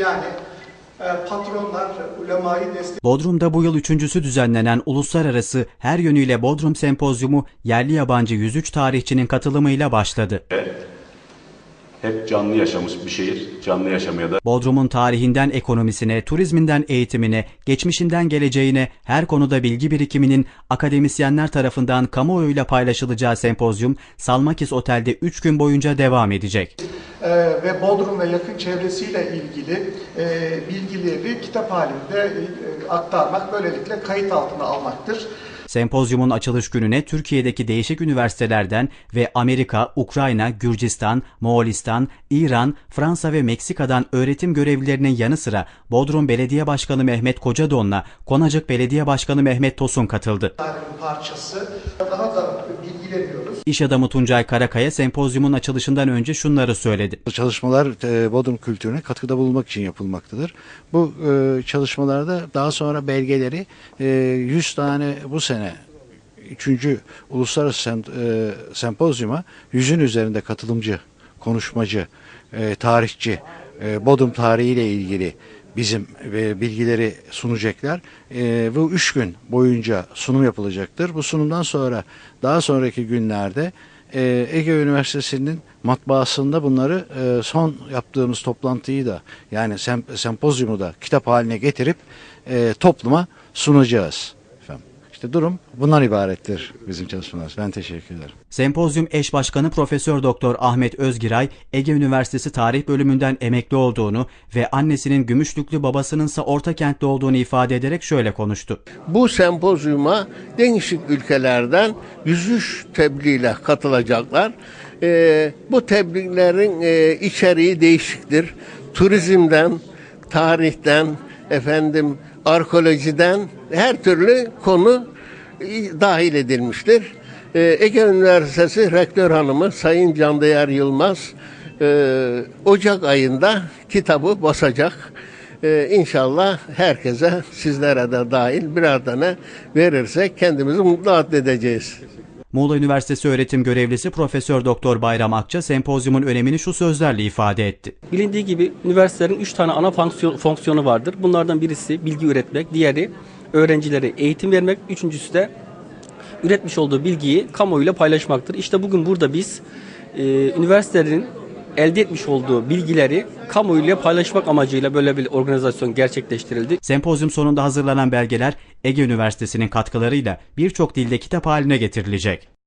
Yani e, patronlar, ulemayı destek Bodrum'da bu yıl üçüncüsü düzenlenen uluslararası her yönüyle Bodrum Sempozyumu yerli yabancı 103 tarihçinin katılımıyla başladı. Hep canlı yaşamış bir şehir. Canlı yaşamaya da Bodrum'un tarihinden ekonomisine, turizminden eğitimine, geçmişinden geleceğine her konuda bilgi birikiminin akademisyenler tarafından kamuoyuyla paylaşılacağı sempozyum Salmakis Otel'de 3 gün boyunca devam edecek. e, ve Bodrum ve yakın çevresiyle ilgili e, bilgileri kitap halinde e, aktarmak, böylelikle kayıt altına almaktır. Sempozyumun açılış gününe Türkiye'deki değişik üniversitelerden ve Amerika, Ukrayna, Gürcistan, Moğolistan, İran, Fransa ve Meksika'dan öğretim görevlilerinin yanı sıra Bodrum Belediye Başkanı Mehmet Kocadon'la Konacık Belediye Başkanı Mehmet Tosun katıldı. Parçası. Daha da bilgi. İş adamı Tuncay Karakaya sempozyumun açılışından önce şunları söyledi. Çalışmalar e, Bodrum kültürüne katkıda bulunmak için yapılmaktadır. Bu e, çalışmalarda daha sonra belgeleri e, 100 tane bu sene 3. Uluslararası Sem, e, Sempozyuma 100'ün üzerinde katılımcı, konuşmacı, e, tarihçi, e, Bodrum tarihiyle ilgili bizim e, bilgileri sunacaklar. E, bu üç gün boyunca sunum yapılacaktır. Bu sunumdan sonra daha sonraki günlerde e, Ege Üniversitesi'nin matbaasında bunları son yaptığımız toplantıyı da yani sem, sempozyumu da kitap haline getirip topluma sunacağız. İşte durum bundan ibarettir bizim çalışmalar. Ben teşekkür ederim. Sempozyum eş başkanı Profesör Doktor Ahmet Özgiray, Ege Üniversitesi Tarih Bölümünden emekli olduğunu ve annesinin Gümüşlüklü babasınınsa Ortakent'te olduğunu ifade ederek şöyle konuştu. Bu sempozyuma değişik ülkelerden 103 tebliğle katılacaklar. Ee, bu tebliğlerin e, içeriği değişiktir. Turizmden, tarihten, efendim arkeolojiden her türlü konu dahil edilmiştir. Ee, Ege Üniversitesi Rektör Hanımı Sayın Candayer Yılmaz e, Ocak ayında kitabı basacak. Ee, inşallah herkese sizlere de dahil birer tane verirsek kendimizi mutlu edeceğiz. Muğla Üniversitesi öğretim görevlisi Profesör Doktor Bayram Akça sempozyumun önemini şu sözlerle ifade etti. Bilindiği gibi üniversitelerin 3 tane ana fonksiyon, fonksiyonu vardır. Bunlardan birisi bilgi üretmek, diğeri öğrencilere eğitim vermek, üçüncüsü de üretmiş olduğu bilgiyi kamuoyuyla paylaşmaktır. İşte bugün burada biz e, üniversitelerin elde etmiş olduğu bilgileri kamuoyuyla paylaşmak amacıyla böyle bir organizasyon gerçekleştirildi. Sempozyum sonunda hazırlanan belgeler Ege Üniversitesi'nin katkılarıyla birçok dilde kitap haline getirilecek.